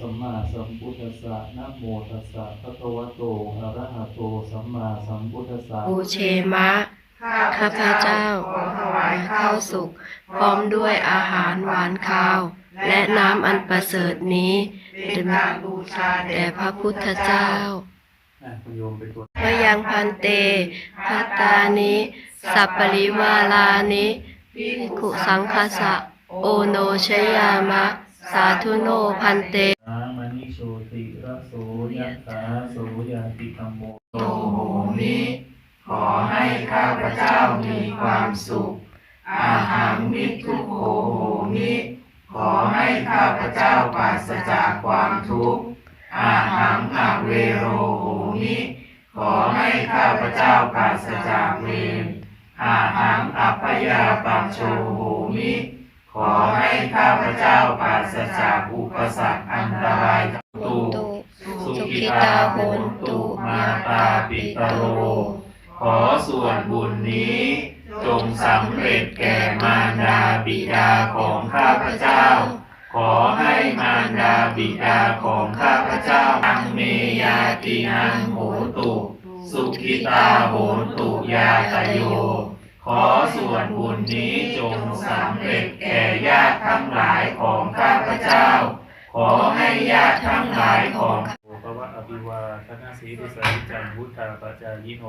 สัมพุทธัสสะนะโมตัสสะภะคะวะโตอะระหะโตสัมมาสัมพุทธัสสะบูเชมะข้าพเจ้าขอถวายข้าข้าววสุสุกกพร้อมด้วยอาหารหวานข้าว และน้ำอันประเสริฐนี้เป็นการบูชาแด่แด่พระพุทธเจ้าอะคุณโยมไปตรวจพยังพันเตพัตตานิ สัปปริวาลานิภิกขุสังคสะ โอโนชยามะ สาธุโนพันเตอามณิ โชติระโสยะถาโสยะติธรรมโมโตโหมิขอให้ข้าพเจ้ามีความสุข อาหังมิทุโหโหมิขอให้ข้าพเจ้าปราศจากความทุกข์ อาหังอเวโรโหมิขอให้ข้าพเจ้าปราศจากเวรอาหังอัปยาปัจโชโหมิ อให้ข้าพเจ้าปราศจากอุปสรรคอันตรายทั้งปวงสุขิตาโหนตุมาตาปิตโร ขอส่วนบุญนี้ จงสำเร็จแก่มารดาบิดาของข้าพเจ้า ขอให้มารดาบิดาของข้าพเจ้าอังเมยาตินังโหตุ สุขิตาโหนตุยาตโย ขอส่วนบุญนี้จงสำเร็จแก่ญาติทั้งหลายของข้าพเจ้า ขอให้ญาติทั้งหลายของโอภวะอภิวาทนาสีทิสานิจันวุธาปจายิโน